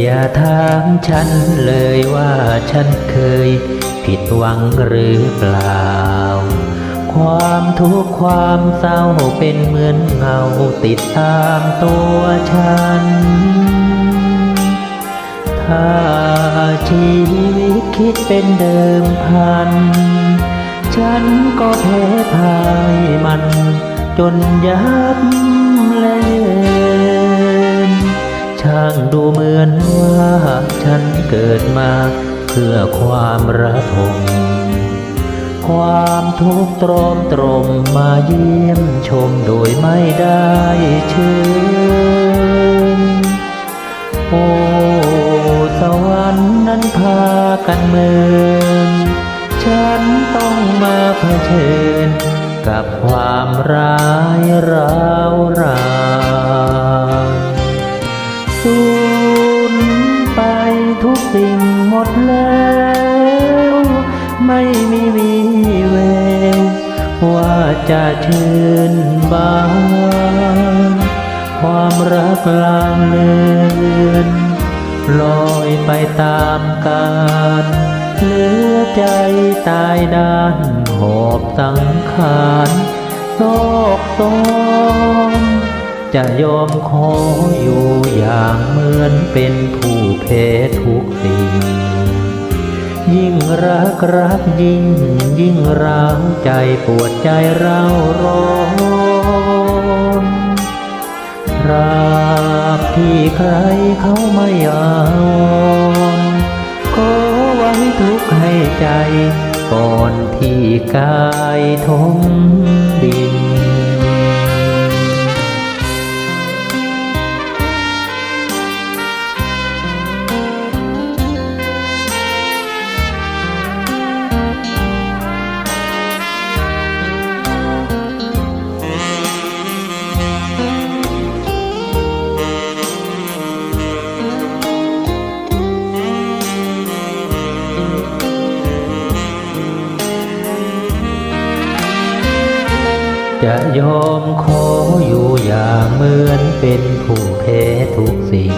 อย่าถามฉันเลยว่าฉันเคยผิดหวังหรือเปล่า ความทุกข์ความเศร้าเป็นเหมือนเงาติดตามตัวฉัน ถ้าชีวิตคิดเป็นเดิมพัน ฉันก็แพ้พายมันจนยับางดูเหมือนว่าฉันเกิดมาเพื่อความระทม ความทุกข์ตรอมตรมมาเยี่ยมชมโดยไม่ได้เชิญโอ้สวรรค์นั้นพากันเมินฉันต้องมาเผชิญกับความร้ายร้า แล้วไม่มีวีแววว่าจะชื่นบานความรักลางเลือนลอยไปตามกาลเหลือใจตายด้านหอบสังขารโศกโศมจะยอมขออยู่อย่างเหมือนเป็นผู้แพ้ทุกสิ่ง รักรักยิ่ง ยิ่งร้าวใจปวดใจเราร้อนรักที่ใครเขาไม่อาขอไว้ทุกข์ให้ใจ ก่อนที่กายทมดิน จะยอมขออยู่อย่างเหมือนเป็นผู้แพ้ทุกสิ่ง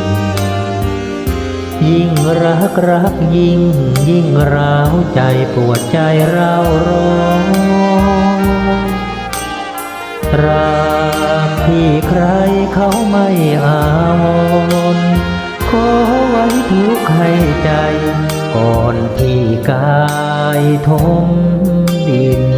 ยิ่งรักรักยิ่ง ยิ่งร้าวใจปวดใจเราร้อนรักที่ใครเขาไม่อาวรขอไว้ทุกข์ให้ใจ ก่อนที่กายทมดิน